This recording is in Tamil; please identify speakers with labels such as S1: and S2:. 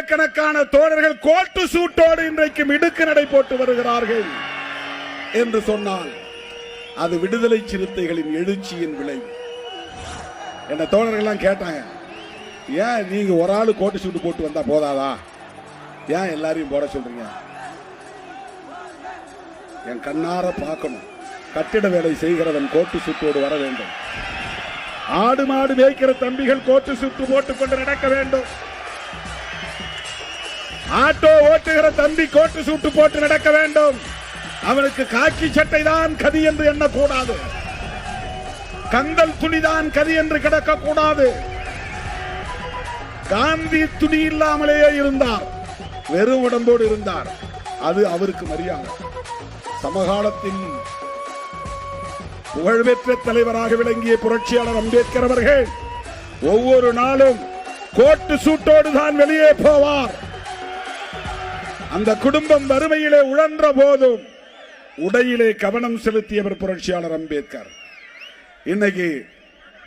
S1: ஆயிரக்கணக்கான தோழர்கள் கோட்டு சூட்டோடு இன்றைக்கு மிடுக்கு நடை போட்டு வருகிறார்கள் என்று சொன்னால் அது விடுதலை சிறுத்தைகளின் எழுச்சியின் விளைவு என்ன தோழர்கள்லாம் கேட்டாங்க ஏன் நீங்க ஒரு ஆள் கோட்டு சூட்டு போட்டு வந்தா போதாதா? ஏன் எல்லாரையும் போட சொல்றீங்க? என் கண்ணார பார்க்கணும். கட்டிட வேலை செய்கிறவன் கோட்டு சுட்டோடு வர வேண்டும். ஆடு மாடு மேய்க்கிற தம்பிகள் கோட்டு சுட்டு போட்டுக் கொண்டு நடக்க வேண்டும். ஆட்டோ ஓட்டுகிற தம்பி கோட்டு சூட்டு போட்டு நடக்க வேண்டும். அவனுக்கு காக்கி சட்டை தான் கதி என்று எண்ணக்கூடாது. கந்தல் துணிதான் கதி என்று கிடக்க கூடாது காந்தி துணி இல்லாமலேயே இருந்தார். வெறும் உடம்போடு இருந்தார். அது அவருக்கு மரியாதை. சமகாலத்தின் புகழ்பெற்ற தலைவராக விளங்கிய புரட்சியாளர் அம்பேத்கர் அவர்கள் ஒவ்வொரு நாளும் கோட்டு சூட்டோடு தான் வெளியே போவார். அந்த குடும்பம் வறுமையிலே உழன்ற போதும் உடையிலே கவனம் செலுத்தியவர் புரட்சியாளர் அம்பேத்கர். இன்னைக்கு